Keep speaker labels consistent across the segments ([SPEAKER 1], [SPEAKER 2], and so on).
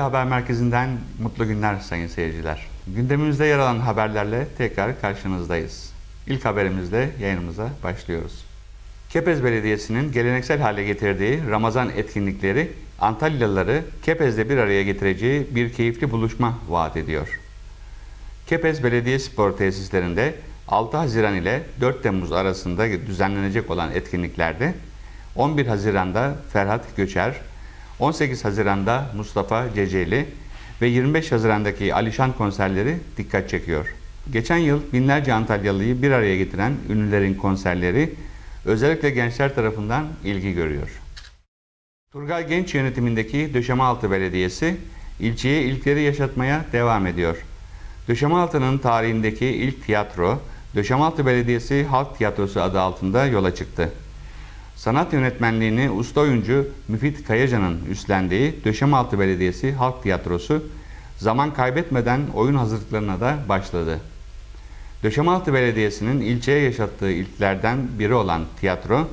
[SPEAKER 1] Haber Merkezi'nden mutlu günler sayın seyirciler. Gündemimizde yer alan haberlerle tekrar karşınızdayız. İlk haberimizle yayınımıza başlıyoruz. Kepez Belediyesi'nin geleneksel hale getirdiği Ramazan etkinlikleri Antalyalıları Kepez'de bir araya getireceği bir keyifli buluşma vaat ediyor. Kepez Belediye Spor Tesislerinde 6 Haziran ile 4 Temmuz arasında düzenlenecek olan etkinliklerde 11 Haziran'da Ferhat Göçer, 18 Haziran'da Mustafa Ceceli ve 25 Haziran'daki Alişan konserleri dikkat çekiyor. Geçen yıl binlerce Antalyalıyı bir araya getiren ünlülerin konserleri özellikle gençler tarafından ilgi görüyor. Turgay Genç yönetimindeki Döşemealtı Belediyesi ilçeye ilkleri yaşatmaya devam ediyor. Döşemealtı'nın tarihindeki ilk tiyatro Döşemealtı Belediyesi Halk Tiyatrosu adı altında yola çıktı. Sanat yönetmenliğini usta oyuncu Müfit Kayacan'ın üstlendiği Döşemealtı Belediyesi Halk Tiyatrosu zaman kaybetmeden oyun hazırlıklarına da başladı. Döşemealtı Belediyesi'nin ilçeye yaşattığı ilklerden biri olan tiyatro,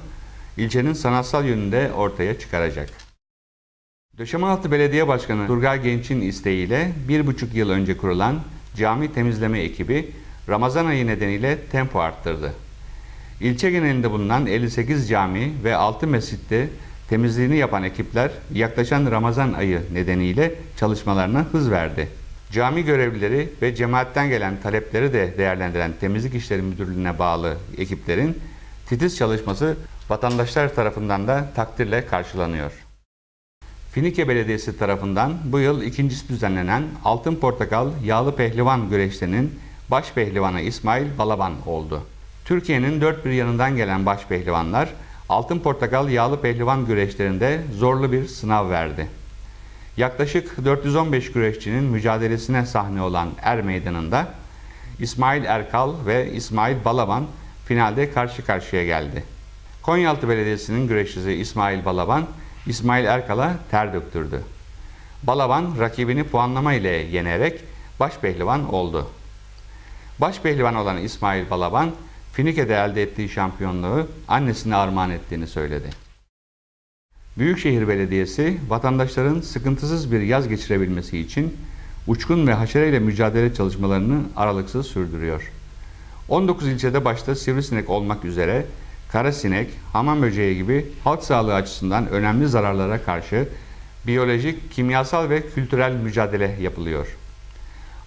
[SPEAKER 1] ilçenin sanatsal yönünde ortaya çıkaracak. Döşemealtı Belediye Başkanı Turgay Genç'in isteğiyle bir buçuk yıl önce kurulan cami temizleme ekibi Ramazan ayı nedeniyle tempo arttırdı. İlçe genelinde bulunan 58 cami ve 6 mescitte temizliğini yapan ekipler yaklaşan Ramazan ayı nedeniyle çalışmalarına hız verdi. Cami görevlileri ve cemaatten gelen talepleri de değerlendiren Temizlik İşleri Müdürlüğü'ne bağlı ekiplerin titiz çalışması vatandaşlar tarafından da takdirle karşılanıyor. Finike Belediyesi tarafından bu yıl ikincisi düzenlenen Altın Portakal Yağlı Pehlivan güreşlerinin baş pehlivanı İsmail Balaban oldu. Türkiye'nin dört bir yanından gelen baş pehlivanlar Altın Portakal Yağlı Pehlivan güreşlerinde zorlu bir sınav verdi. Yaklaşık 415 güreşçinin mücadelesine sahne olan Er Meydanı'nda İsmail Erkal ve İsmail Balaban finalde karşı karşıya geldi. Konyaaltı Belediyesi'nin güreşçisi İsmail Balaban, İsmail Erkal'a ter döktürdü. Balaban rakibini puanlama ile yenerek baş pehlivan oldu. Baş pehlivan olan İsmail Balaban, Finike'de elde ettiği şampiyonluğu annesine armağan ettiğini söyledi. Büyükşehir Belediyesi vatandaşların sıkıntısız bir yaz geçirebilmesi için uçkun ve haşereyle mücadele çalışmalarını aralıksız sürdürüyor. 19 ilçede başta sivrisinek olmak üzere karasinek, hamam böceği gibi halk sağlığı açısından önemli zararlara karşı biyolojik, kimyasal ve kültürel mücadele yapılıyor.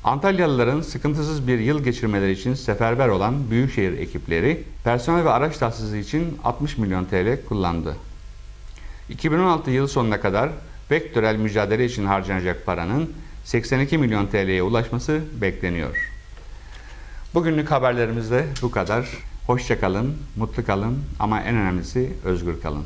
[SPEAKER 1] Antalyalıların sıkıntısız bir yıl geçirmeleri için seferber olan Büyükşehir ekipleri personel ve araç tahsisi için 60 milyon TL kullandı. 2016 yıl sonuna kadar vektörel mücadele için harcanacak paranın 82 milyon TL'ye ulaşması bekleniyor. Bugünlük haberlerimiz de bu kadar. Hoşça kalın, mutlu kalın ama en önemlisi özgür kalın.